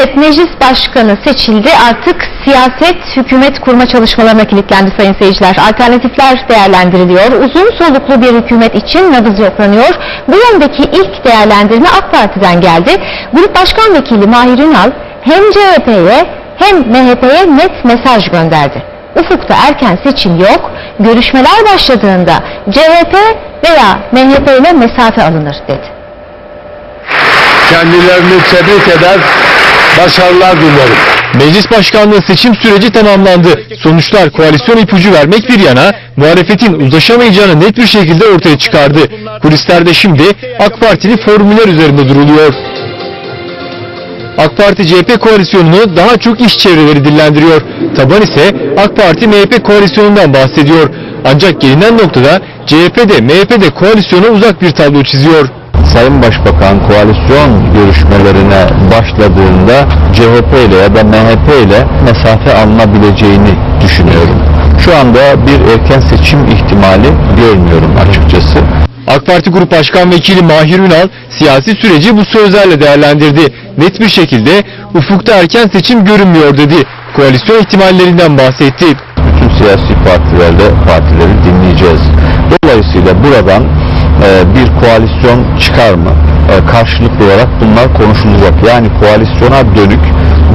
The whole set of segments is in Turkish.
Evet, meclis başkanı seçildi. Artık siyaset, hükümet kurma çalışmalarına kilitlendi sayın seyirciler. Alternatifler değerlendiriliyor. Uzun soluklu bir hükümet için nabız yoklanıyor. Bu yöndeki ilk değerlendirme AK Parti'den geldi. Grup Başkan Vekili Mahir Ünal hem CHP'ye hem MHP'ye net mesaj gönderdi. Ufukta erken seçim yok, görüşmeler başladığında CHP veya MHP ile mesafe alınır dedi. Kendilerini tebrik eder, başarılar dilerim. Meclis başkanlığı seçim süreci tamamlandı. Sonuçlar koalisyon ipucu vermek bir yana muhalefetin uzlaşamayacağını net bir şekilde ortaya çıkardı. Kulislerde şimdi AK Partili formüller üzerinde duruluyor. AK Parti CHP koalisyonunu daha çok iş çevreleri dillendiriyor. Taban ise AK Parti MHP koalisyonundan bahsediyor. Ancak gelinen noktada CHP de MHP de koalisyona uzak bir tablo çiziyor. Sayın Başbakan koalisyon görüşmelerine başladığında CHP ile ya da MHP ile mesafe alınabileceğini düşünüyorum. Şu anda bir erken seçim ihtimali görmüyorum açıkçası. AK Parti Grup Başkan Vekili Mahir Ünal siyasi süreci bu sözlerle değerlendirdi. Net bir şekilde ufukta erken seçim görünmüyor dedi. Koalisyon ihtimallerinden bahsetti. Bütün siyasi partilerle partileri dinleyeceğiz. Dolayısıyla buradan bir koalisyon çıkar mı? E, karşılıklı olarak bunlar konuşulacak. Yani koalisyona dönük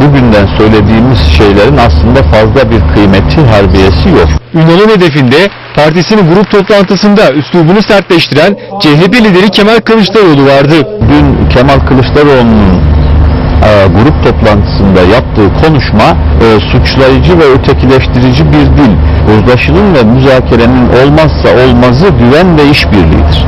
bugünden söylediğimiz şeylerin aslında fazla bir kıymeti, harbiyesi yok. Ünal'ın hedefinde partisinin grup toplantısında üslubunu sertleştiren CHP lideri Kemal Kılıçdaroğlu vardı. Dün Kemal Kılıçdaroğlu'nun e, grup toplantısında yaptığı konuşma e, suçlayıcı ve ötekileştirici bir dil. Uzlaşının ve müzakerenin olmazsa olmazı güven ve işbirliğidir.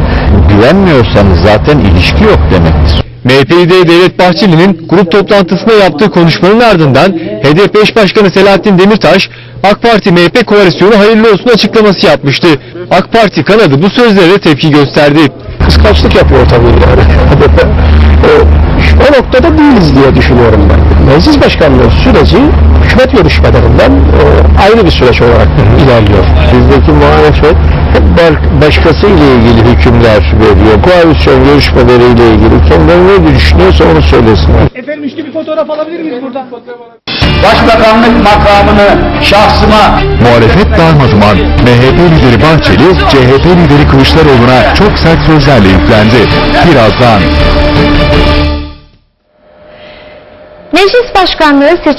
Güvenmiyorsanız zaten ilişki yok demektir. MHP lideri Devlet Bahçeli'nin grup toplantısında yaptığı konuşmanın ardından HDP eş başkanı Selahattin Demirtaş, AK Parti MHP koalisyonu hayırlı olsun açıklaması yapmıştı. AK Parti kanadı bu sözlere tepki gösterdi. Kıskançlık yapıyor tabii yani. o, o noktada değiliz diye düşünüyorum ben. Meclis başkanlığı süreci hükümet görüşmelerinden e, ayrı bir süreç olarak ilerliyor. Bizdeki muhalefet hep bar- başkasıyla ilgili hükümler veriyor. Koalisyon görüşmeleriyle ilgili kendileri ne düşünüyorsa onu söylesinler. Efendim üçlü bir fotoğraf alabilir miyiz burada? Başbakanlık makamını şahsıma Muhalefet darmaduman, MHP lideri Bahçeli, CHP lideri Kılıçdaroğlu'na çok sert sözlerle yüklendi. Birazdan Meclis başkanlığı seçim